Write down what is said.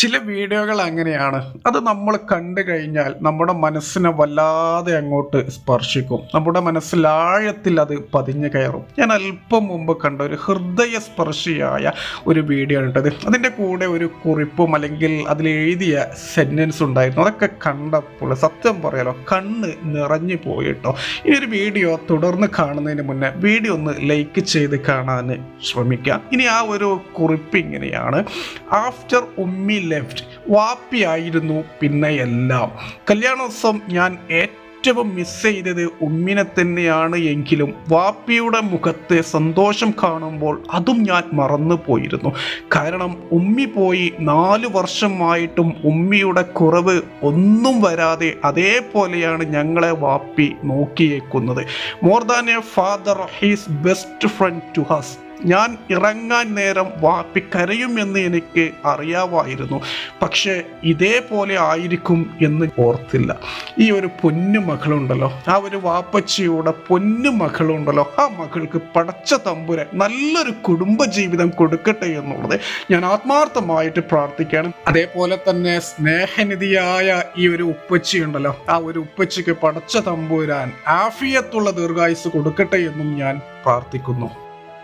ചില വീഡിയോകൾ അങ്ങനെയാണ്. അത് നമ്മൾ കണ്ടു കഴിഞ്ഞാൽ നമ്മുടെ മനസ്സിനെ വല്ലാതെ അങ്ങോട്ട് സ്പർശിക്കും. നമ്മുടെ മനസ്സിലാഴത്തിൽ അത് പതിഞ്ഞു കയറും. ഞാൻ അല്പം മുമ്പ് കണ്ട ഒരു ഹൃദയസ്പർശിയായ ഒരു വീഡിയോ ഉണ്ടത് അതിന്റെ കൂടെ ഒരു കുറിപ്പും അല്ലെങ്കിൽ അതിൽ എഴുതിയ സെന്റൻസ് ഉണ്ടായിരുന്നു. അതൊക്കെ കണ്ടപ്പോൾ സത്യം പറയാലോ കണ്ണ് നിറഞ്ഞു പോയിട്ടോ. ഈ ഒരു വീഡിയോ തുടർന്ന് കാണുന്നതിന് മുന്നേ വീഡിയോ ഒന്ന് ലൈക്ക് ചെയ്ത് കാണാൻ ശ്രമിക്കുക. ഇനി ആ ഒരു കുറിപ്പ് ഇങ്ങനെയാണ്. ആഫ്റ്റർ ഉമ്മി ലെഫ്റ്റ് വാപ്പിയായിരുന്നു പിന്നെ എല്ലാം. കല്യാണോത്സവം ഞാൻ ഏറ്റവും മിസ് ചെയ്തത് ഉമ്മിനെ തന്നെയാണ് എങ്കിലും വാപ്പിയുടെ മുഖത്തെ സന്തോഷം കാണുമ്പോൾ അതും ഞാൻ മറന്നു പോയിരുന്നു. കാരണം ഉമ്മി പോയി നാല് വർഷമായിട്ടും ഉമ്മിയുടെ കുറവ് ഒന്നും വരാതെ അതേപോലെയാണ് ഞങ്ങളെ വാപ്പി നോക്കിയേക്കുന്നത്. More than a father he's best friend to us ഞാൻ ഇറങ്ങാൻ നേരം വാപ്പി കരയുമെന്ന് എനിക്ക് അറിയാമായിരുന്നു. പക്ഷെ ഇതേപോലെ ആയിരിക്കും എന്ന് ഓർത്തില്ല. ഈ ഒരു പൊന്നു മകളുണ്ടല്ലോ. ആ ഒരു വാപ്പച്ചിയുടെ പൊന്നു മകളുണ്ടല്ലോ. ആ മകൾക്ക് പടച്ച തമ്പുരെ നല്ലൊരു കുടുംബ ജീവിതം കൊടുക്കട്ടെ എന്നുള്ളത് ഞാൻ ആത്മാർത്ഥമായിട്ട് പ്രാർത്ഥിക്കുകയാണ്. അതേപോലെ തന്നെ സ്നേഹനിധിയായ ഈ ഒരു ഉപ്പച്ചി ഉണ്ടല്ലോ. ആ ഒരു ഉപ്പച്ചിക്ക് പടച്ച തമ്പുരാൻ ആഫിയത്തുള്ള ദീർഘായുസ് കൊടുക്കട്ടെ എന്നും ഞാൻ പ്രാർത്ഥിക്കുന്നു.